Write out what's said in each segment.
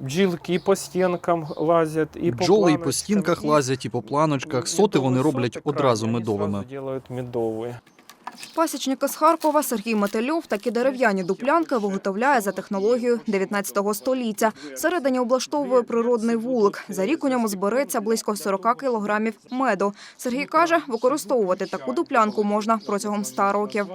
Бджілки і по стінкам лазять, і по Бджоли і по стінках лазять, і по планочках. Соти вони роблять соти одразу крайні, медовими. Пасічник з Харкова Сергій Метельов такі дерев'яні дуплянки виготовляє за технологією 19 століття. Всередині облаштовує природний вулик. За рік у ньому збереться близько 40 кілограмів меду. Сергій каже, використовувати таку дуплянку можна протягом 100 років.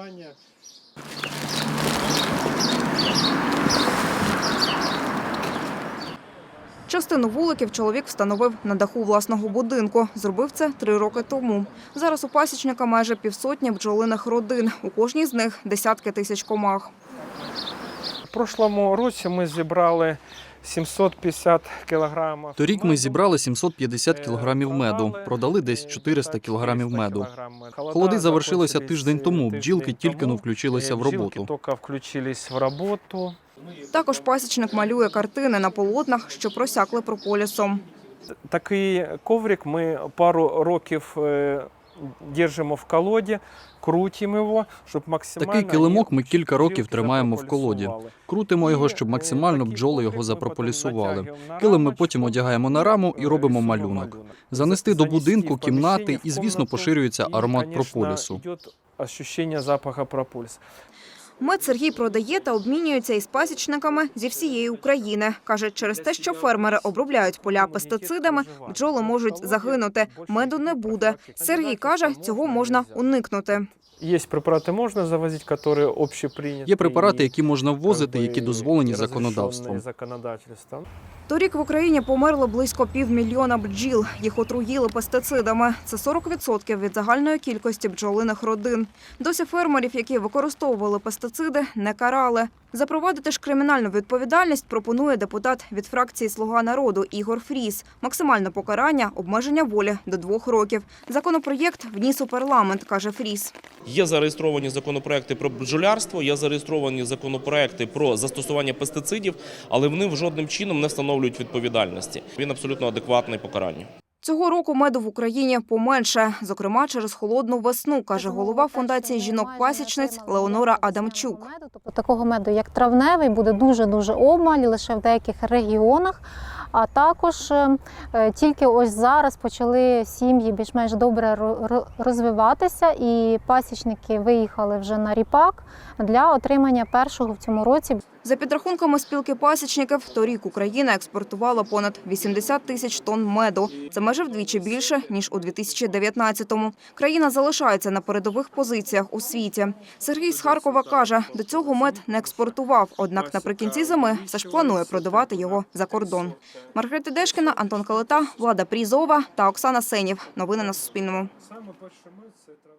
Частину вуликів чоловік встановив на даху власного будинку. Зробив це три роки тому. Зараз у пасічника майже півсотні бджолиних родин. У кожній з них десятки тисяч комах. У прошлому році ми зібрали 750 кілограмів. Торік ми меду. зібрали 750 кілограмів меду, продали десь 400 кілограмів меду. Холоди завершилися тиждень тому. Бджілки тільки но включилися в роботу. Включились в роботу. Також пасічник малює картини на полотнах, що просякли прополісом. Такий коврик ми пару років е, держимо в колоді, крутимо його, щоб максимально... Такий килимок ми кілька років тримаємо в колоді. Крутимо його, щоб максимально е, бджоли його запрополісували. Килим ми потім одягаємо на раму і е, робимо малюнок. Занести до будинку, кімнати, і, звісно, поширюється аромат прополісу. ощущення запаха прополісу. Мед Сергій продає та обмінюється із пасічниками зі всієї України. Каже, через те, що фермери обробляють поля пестицидами, бджоли можуть загинути. Меду не буде. Сергій каже, цього можна уникнути. Є препарати можна завозити, які общеприйняті. Є препарати, які можна ввозити, які дозволені законодавством. законодательством. Торік в Україні померло близько півмільйона бджіл. Їх отруїли пестицидами. Це 40% від загальної кількості бджолиних родин. Досі фермерів, які використовували пестициди, не карали. Запровадити ж кримінальну відповідальність пропонує депутат від фракції Слуга народу Ігор Фріс. Максимальне покарання обмеження волі до двох років. Законопроєкт вніс у парламент, каже Фріс. Є зареєстровані законопроекти про бджолярство, є зареєстровані законопроекти про застосування пестицидів, але вони жодним чином не встановлюють відповідальності. Він абсолютно адекватний покаранню. Цього року меду в Україні поменше, зокрема через холодну весну, каже голова фундації жінок-пасічниць Леонора Адамчук. Такого меду, як травневий, буде дуже дуже обмаль лише в деяких регіонах. А також е, е, тільки ось зараз почали сім'ї більш-менш добре ро- ро- розвиватися, і пасічники виїхали вже на ріпак для отримання першого в цьому році За підрахунками спілки пасічників, торік Україна експортувала понад 80 тисяч тонн меду. Це майже вдвічі більше ніж у 2019-му. Країна залишається на передових позиціях у світі. Сергій з Харкова каже, до цього мед не експортував. Однак наприкінці зими все ж планує продавати його за кордон. Маргарита Дешкіна, Антон Калита, Влада Прізова та Оксана Сенів. Новини на Суспільному.